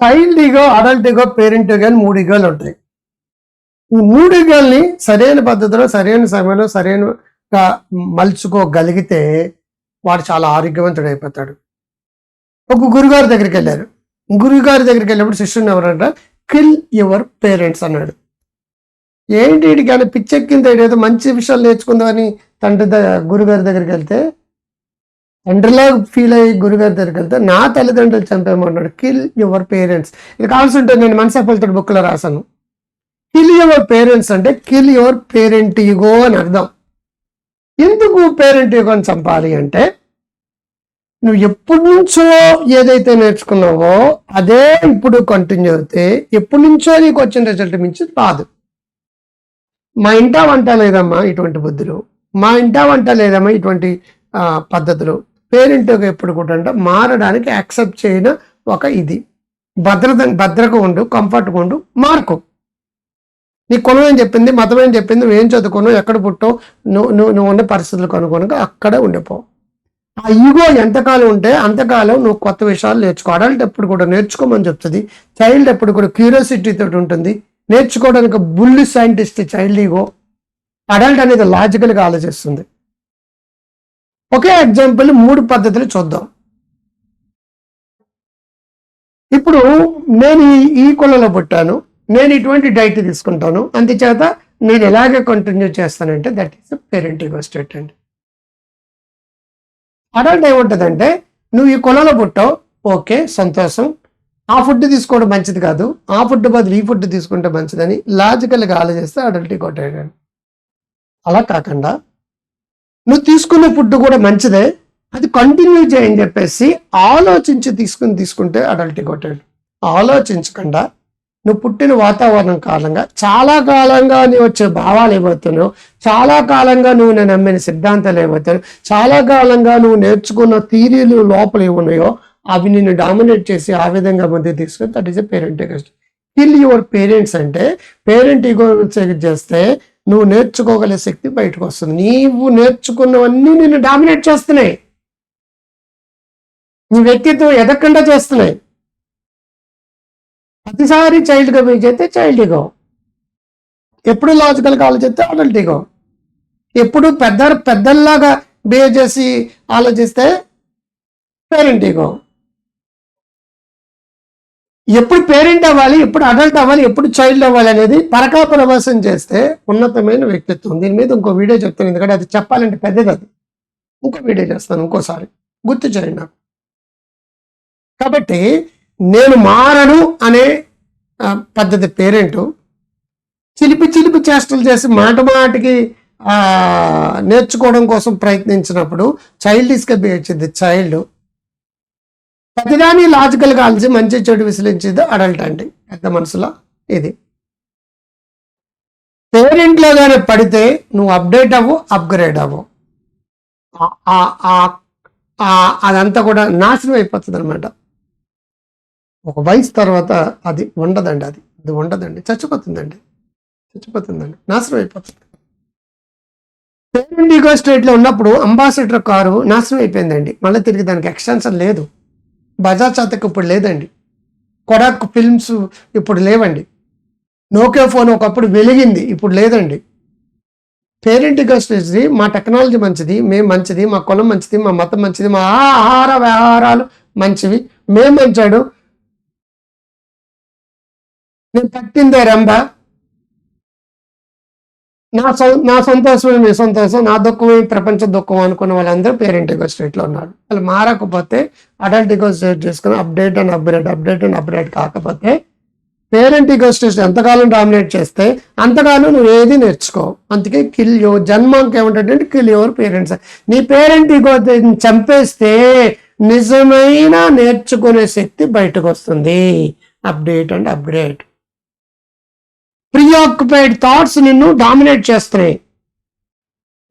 Child ego adult ego parent ego అని మూడు ఈగోలు ఉంటాయి. ఈ మూడు ఈగోల్ని సరైన పద్ధతిలో సరైన సమయంలో సరైనగా మలుచుకోగలిగితే వాడు చాలా ఆరోగ్యవంతుడు అయిపోతాడు ఒక గురుగారి దగ్గరికి వెళ్ళారు గురుగారి దగ్గరికి వెళ్ళినప్పుడు శిష్యుని ఎవరంట? కిల్ యువర్ పేరెంట్స్ అన్నాడు. ఏంటి వీడికి అని పిచ్చెక్కింది? ఏదో మంచి విషయాలు నేర్చుకుందామని తండ్రి గురుగారి దగ్గరికి వెళ్తే తండ్రిలా ఫీల్ అయ్యి గురుగారి దగ్గరికి వెళ్తే నా తల్లిదండ్రులు చంపేమన్నాడు కిల్ యువర్ పేరెంట్స్ ఇది కావాల్సి ఉంటే నేను మనసా ఫలితాడు బుక్లో రాశాను. కిల్ యువర్ పేరెంట్స్ అంటే కిల్ యువర్ పేరెంట్ ఈగో అని అర్థం. ఎందుకు పేరెంట్ ఈగో అని చంపాలి? అంటే నువ్వు ఎప్పటి నుంచో ఏదైతే నేర్చుకున్నావో అదే ఇప్పుడు కంటిన్యూ అయితే ఎప్పటి నుంచో నీకు వచ్చిన రిజల్ట్ మించి రాదు మా ఇంటా వంట లేదమ్మా ఇటువంటి బుద్ధులు. మా ఇంటా వంట లేదమ్మా ఇటువంటి పద్ధతులు. పేరెంట్ ఎప్పుడు కూడా అంటే మారడానికి యాక్సెప్ట్ చేయన ఒక ఇది. భద్రత భద్రగా ఉండు కంఫర్ట్గా ఉండు మార్కు. నీ కులం ఏం చెప్పింది మతం ఏం చెప్పింది నువ్వు ఏం చదువుకున్నావు ఎక్కడ పుట్టావు నువ్వు నువ్వు నువ్వు ఉన్న పరిస్థితులు కనుక్కొనక అక్కడే ఉండిపో. ఆ ఈగో ఎంతకాలం ఉంటే అంతకాలం నువ్వు కొత్త విషయాలు నేర్చుకో. అడల్ట్ ఎప్పుడు కూడా నేర్చుకోమని చెప్తుంది. చైల్డ్ ఎప్పుడు కూడా క్యూరియాసిటీ తోటి ఉంటుంది. నేర్చుకోవడానికి బుల్లి సైంటిస్ట్ చైల్డ్ ఈగో. అడల్ట్ అనేది లాజికల్గా ఆలోచిస్తుంది. ఒకే ఎగ్జాంపుల్ మూడు పద్ధతులు చూద్దాం. ఇప్పుడు నేను ఈ- ఈ పుట్టాను నేను ఇటువంటి డైట్ తీసుకుంటాను అందుచేత నేను ఎలాగే కంటిన్యూ చేస్తానంటే దట్ ఈస్ పేరెంట్ స్టేట్ అండి అడల్ట్ ఏముంటుందంటే నువ్వు ఈ కులంలో పుట్టావు ఓకే సంతోషం. ఆ ఫుడ్ తీసుకోవడం మంచిది కాదు ఆ ఫుడ్ బదులు ఈ ఫుడ్ తీసుకుంటే మంచిదని లాజికల్గా ఆలోచిస్తే అడల్ట్ కొట్టేయడం. అలా కాకుండా నువ్వు తీసుకున్న ఫుడ్ కూడా మంచిదే. అది కంటిన్యూ చేయని చెప్పేసి ఆలోచించి తీసుకుని తీసుకుంటే అడల్ట్ కొట్టాడు. ఆలోచించకుండా నువ్వు పుట్టిన వాతావరణం కారణంగా చాలా కాలంగా నీ వచ్చే భావాలు ఏమవుతున్నాయో చాలా కాలంగా నువ్వు నేను నమ్మిన సిద్ధాంతాలు ఏమవుతాయో చాలా కాలంగా నువ్వు నేర్చుకున్న థీరీలు లోపల ఏమున్నాయో అవి నిన్ను డామినేట్ చేసి ఆ విధంగా ముందు తీసుకుని that is a parent kill your parents అంటే పేరెంట్ ఈగో చేస్తే నువ్వు నేర్చుకోగలిగే శక్తి బయటకు వస్తుంది. నీవు నేర్చుకున్నవన్నీ నిన్ను డామినేట్ చేస్తున్నాయి. నీ వ్యక్తిత్వం ఎదగకుండా చేస్తున్నాయి. ప్రతిసారి చైల్డ్గా బిహేవ్ చేస్తే చైల్డ్ ఈగో ఎప్పుడు లాజికల్గా ఆలోచిస్తే అడల్ట్ ఈగో ఎప్పుడు పెద్ద పెద్దల్లాగా బిహేవ్ చేసి ఆలోచిస్తే పేరెంట్ ఈగో ఎప్పుడు పేరెంట్ అవ్వాలి ఎప్పుడు అడల్ట్ అవ్వాలి ఎప్పుడు చైల్డ్ అవ్వాలి అనేది పరకా ప్రవాసం చేస్తే ఉన్నతమైన వ్యక్తిత్వం. దీని మీద ఇంకో వీడియో చెప్తాను ఎందుకంటే అది చెప్పాలంటే పెద్దది అది. ఇంకో వీడియో చేస్తాను ఇంకోసారి. గుర్తు చేయండి నాకు. కాబట్టి నేను మారను అనే పద్ధతి పేరెంట్ చిలిపి చిలిపి చేష్టలు చేసి మాట మాటికి నేర్చుకోవడం కోసం ప్రయత్నించినప్పుడు చైల్డిష్గా బిహేవ్ చైల్డ్ ప్రతిదాన్ని లాజికల్గా ఆలోచి మంచి చెడు విశ్లేషించేది అడల్ట్ అండి. పెద్ద మనసులో ఇది. పేరెంట్లో కానీ పడితే నువ్వు అప్డేట్ అవ్వు అప్గ్రేడ్ అవ్వు. అదంతా కూడా నాశనం అయిపోతుంది అనమాట ఒక వయసు తర్వాత అది ఉండదండి అది. అది ఉండదండి. చచ్చిపోతుందండి. చచ్చిపోతుందండి. నాశనం అయిపోతుంది. పేరెంట్ ఈగో స్టేట్లో ఉన్నప్పుడు అంబాసిడర్ కారు నాశనం అయిపోయిందండి. మళ్ళీ తిరిగి దానికి ఎక్స్టెన్షన్ లేదు. బజాజ్ చేతకు ఇప్పుడు లేదండి. కొడాక్ ఫిల్మ్స్ ఇప్పుడు లేవండి. నోకియా ఫోన్ ఒకప్పుడు వెలిగింది ఇప్పుడు లేదండి. పేరెంట్ స్టేజ్ది మా టెక్నాలజీ మంచిది మేము మంచిది మా కులం మంచిది మా మతం మంచిది మా ఆహార వ్యవహారాలు మంచివి మేము మంచాడు. నేను పట్టిందే రంభ. నా సొ నా సంతోషమే మీ సంతోషం నా దుఃఖమే ప్రపంచ దుఃఖం అనుకున్న వాళ్ళందరూ పేరెంట్ ఇగో స్టేట్లో ఉన్నారు. వాళ్ళు మారకపోతే అడల్ట్ ఈగో స్టేట్ చేసుకుని update and upgrade update and upgrade కాకపోతే పేరెంట్ ఇగో స్టేట్ ఎంతకాలం డామినేట్ చేస్తే అంతకాలం నువ్వు ఏది నేర్చుకో అందుకే కిల్ యో జన్మంకి ఏమిటంటే కిల్ యువర్ పేరెంట్స్ నీ పేరెంట్ ఇగో చంపేస్తే నిజమైన నేర్చుకునే శక్తి బయటకు వస్తుంది. Update and upgrade preoccupied thoughts నిన్ను డామినేట్ చేస్తున్నాయి.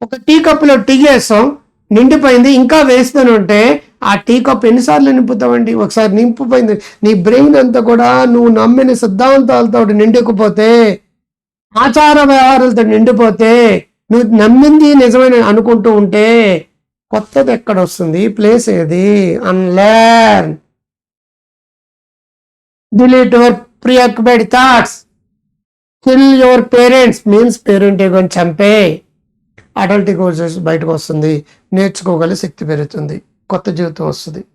ఒక టీ కప్పులో టీ వేస్తాం నిండిపోయింది ఇంకా వేస్తాను ఉంటే ఆ టీ కప్ ఎన్నిసార్లు నింపుతావండి? ఒకసారి నింపిపోయింది. నీ బ్రెయిన్ అంతా కూడా నువ్వు నమ్మిన సిద్ధాంతాలతో నిండుకుపోతే ఆచార వ్యవహారాలతో నిండిపోతే నువ్వు నమ్మింది నిజమైన అనుకుంటూ ఉంటే కొత్తది ఎక్కడ వస్తుంది? ప్లేస్ ఏది? Unlearn delete your preoccupied thoughts kill your parents means parent ఈగోని చంపే అడల్ట్ కోర్సెస్ బయటకు వస్తుంది. నేర్చుకోగల శక్తి పెరుగుతుంది. కొత్త జీవితం వస్తుంది.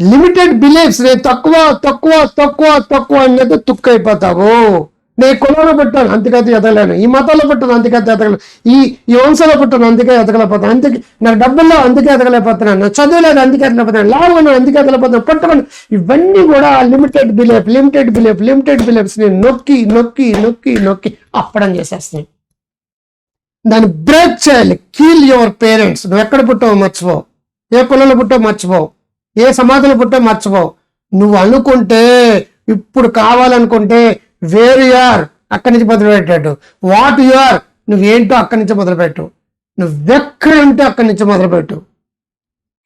లిమిటెడ్ బిలీఫ్స్ నేను తక్కువ తక్కువ తక్కువ తక్కువ అనేది తుక్కు నేను కులంలో పుట్టాను అందుకైతే ఎదగలేను. ఈ మతంలో పెట్టాను అంతకైతే ఎదగలేను. ఈ ఈ వంశంలో పెట్టాను అందుకే ఎదగలేకపోతాను. అందుకే నాకు డబ్బుల్లో అందుకే ఎదగలేకపోతున్నాను. నా చదువులేదు అందుకే ఎదగలేకపోతున్నాను. లాభం ఉన్నాను అందుకే ఎదగలేకపోతున్నాను. పుట్టమని ఇవన్నీ కూడా limited belief limited belief limited beliefs నేను నొక్కి నొక్కి నొక్కి నొక్కి అప్పడం చేసేస్తున్నాను దాన్ని బ్రేక్ చేయాలి. కీల్ యువర్ పేరెంట్స్ నువ్వు ఎక్కడ పుట్టావు మర్చిపోవు ఏ కులంలో పుట్టావు మర్చిపోవు ఏ సమాధిలో పుట్టావు మర్చిపోవు నువ్వు అనుకుంటే ఇప్పుడు కావాలనుకుంటే వేరు యార్ అక్కడి నుంచి మొదలుపెట్టాడు వాట్ యు ఆర్ నువ్వేంటో అక్కడి నుంచి మొదలుపెట్టు. నువ్వెక్కడ ఉంటే అక్కడి నుంచి మొదలుపెట్టు.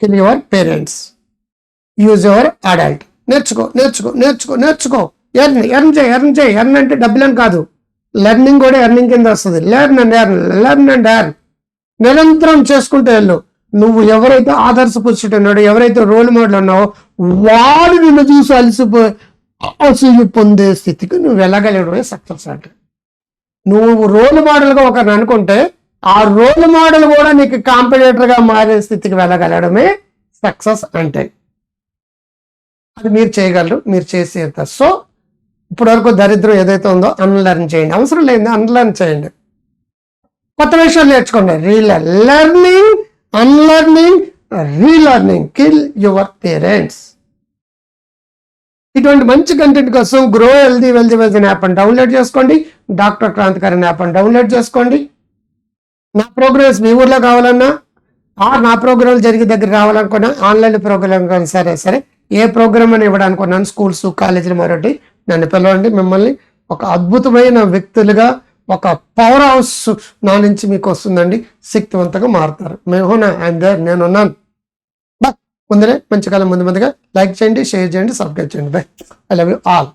Kill your parents. Use your adult. నేర్చుకో నేర్చుకో నేర్చుకో నేర్చుకో. ఎర్న్ ఎర్న్ చేయి ఎర్న్ చేయి. ఎర్న్ అంటే డబ్బులని కాదు. లెర్నింగ్ కూడా ఎర్నింగ్ కింద వస్తుంది. Learn and earn learn and earn. నిరంతరం చేసుకుంటూ వెళ్ళు. నువ్వు ఎవరైతే ఆదర్శ పురుషుడు ఉన్నాడో ఎవరైతే రోల్ మోడల్ ఉన్నావో వాడు నిన్ను చూసి అలిసిపో అసూయ పొందే స్థితికి నువ్వు వెళ్ళగలగడమే సక్సెస్ అంటే. నువ్వు రోల్ మోడల్గా ఒకరిని అనుకుంటే ఆ రోల్ మోడల్ కూడా నీకు కాంపిటేటర్గా మారే స్థితికి వెళ్ళగలగడమే సక్సెస్ అంటే. అది మీరు చేయగలరు మీరు చేసేంత సో ఇప్పటివరకు దరిద్రం ఏదైతే ఉందో అన్లర్న్ చేయండి. అవసరం లేదు అన్లర్న్ చేయండి. కొత్త విషయాలు నేర్చుకోండి. రీలర్ learning unlearning relearning kill your parents ఇటువంటి మంచి కంటెంట్ కోసం grow healthy wealthy wealthy app అని డౌన్లోడ్ చేసుకోండి. డాక్టర్ క్రాంతికారి యాప్ అని డౌన్లోడ్ చేసుకోండి. నా ప్రోగ్రామ్స్ మీ ఊర్లో కావాలన్నా ఆర్ నా ప్రోగ్రామ్ జరిగే దగ్గర రావాలనుకున్నా ఆన్లైన్ ప్రోగ్రామ్ కానీ సరే సరే ఏ ప్రోగ్రామ్ అని ఇవ్వడానుకున్నాను స్కూల్స్ కాలేజీలు మరొకటి నన్ను పిలవండి. మిమ్మల్ని ఒక అద్భుతమైన వ్యక్తులుగా ఒక పవర్ హౌస్ నా నుంచి మీకు వస్తుందండి. శక్తివంతంగా మారుతారు. మేము ఐఎమ్ దేర్ నేనున్నాను. ముందరే మంచి కాలం ముందు ముందుగా లైక్ చేయండి షేర్ చేయండి సబ్స్క్రైబ్ చేయండి. Bye I love you all